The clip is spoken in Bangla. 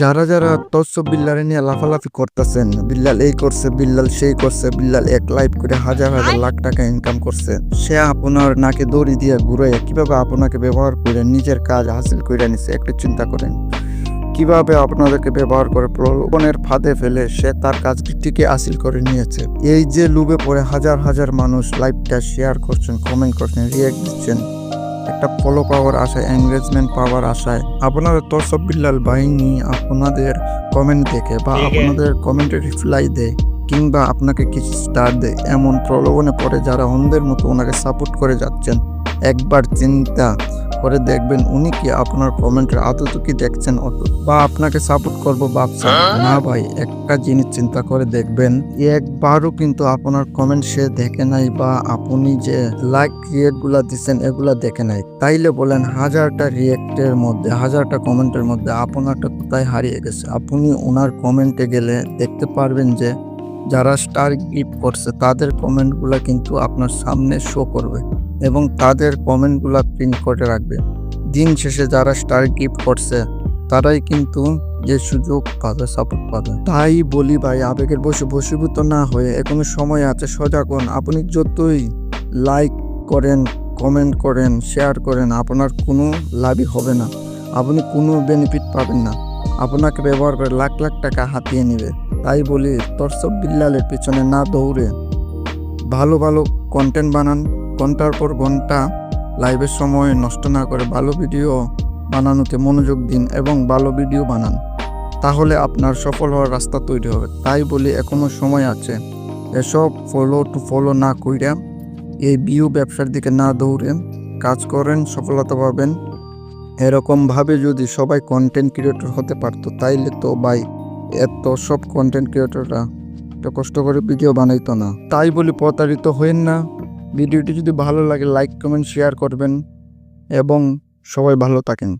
যারা যারা তৎস বিল্লারে নিয়ে লাফালাফি করতেছেন, বিল্লাল এই করছে, বিল্লাল সেই করছে, বিল্লাল এক লাইভ করে হাজার হাজার লাখ টাকা ইনকাম করছে। সে আপনার নাকে দড়ি দিয়ে ঘুরে কীভাবে আপনাকে ব্যবহার করে নিজের কাজ হাসিল করে নিছে, একটু চিন্তা করেন। কীভাবে আপনাদেরকে ব্যবহার করে প্রলোভনের ফাঁদে ফেলে সে তার কাজটিকে হাসিল করে নিয়েছে। এই যে লুবে পড়ে হাজার হাজার মানুষ লাইভটা শেয়ার করছেন কমেন্ট করছেন রিয়াক্ট দিচ্ছেন। একটা ফলো পাওয়ার আশায় এনগেজমেন্ট পাওয়ার আশায় আপনাদের তসবিল্লাল বাহিনী আপনাদের কমেন্ট দেখে বা আপনাদের কমেন্টে রিপ্লাই দেয় কিংবা আপনাকে কিছু স্টার দেয়। এমন প্রলোভনে পড়ে যারা অন্ধের মতো ওনাকে সাপোর্ট করে যাচ্ছেন। একবার চিন্তা করে দেখবেন উনি কি আপনার কমেন্টের আদত কি দেখছেন অত? বা আপনাকে সাপোর্ট করব ভাবছেন? না ভাই একটা জিনিস চিন্তা করে দেখবেন একবারও কিন্তু আপনার কমেন্ট সে দেখে নাই বা আপনি যে লাইক রিয়েক্টগুলা দিচ্ছেন এগুলা দেখে নাই। তাইলে বলেন হাজারটা রিয়েক্টের মধ্যে হাজারটা কমেন্টের মধ্যে আপনারটা কোথায় হারিয়ে গেছে? আপনি ওনার কমেন্টে গেলে দেখতে পারবেন যে যারা স্টার গিফট করছে, তাদের কমেন্টগুলো কিন্তু আপনার সামনে শো করবে এবং তাদের কমেন্টগুলো প্রিন্ট করে রাখবে। দিন শেষে যারা স্টার গিফট করছে, তারাই কিন্তু যে সুযোগ পাবে সাপোর্ট পাবে। তাই বলি ভাই, আবেগের বসে বসীভূত না হয়ে এখনও সময় আছে, সজাগ হন। আপনি যতই লাইক করেন কমেন্ট করেন শেয়ার করেন, আপনার কোনো লাভই হবে না। আপনি কোনো বেনিফিট পাবেন না। আপনাকে ব্যবহার করে লাখ লাখ টাকা হাতিয়ে নেবে। তাই বলি তরসব বিল্লালের পিছনে না দৌড়ে ভালো ভালো কন্টেন্ট বানান। ঘণ্টার পর ঘণ্টা লাইভের সময় নষ্ট না করে ভালো ভিডিও বানানোতে মনোযোগ দিন এবং ভালো ভিডিও বানান। তাহলে আপনার সফল হওয়ার রাস্তা তৈরি হবে। তাই বলি এখনও সময় আছে। এসব ফলো টু ফলো না কইরা এই বিউ ব্যবসার দিকে না দৌড়ে কাজ করেন, সফলতা পাবেন। এরকমভাবে যদি সবাই কন্টেন্ট ক্রিয়েটর হতে পারতো, তাইলে তো ভাই এত সব কন্টেন্ট ক্রিয়েটররা এত কষ্ট করে ভিডিও বানাইতো না। তাই বলি প্রতারিত হইন না। ভিডিওটি যদি ভালো লাগে লাইক কমেন্ট শেয়ার করবেন। এবং সবাই ভালো থাকেন।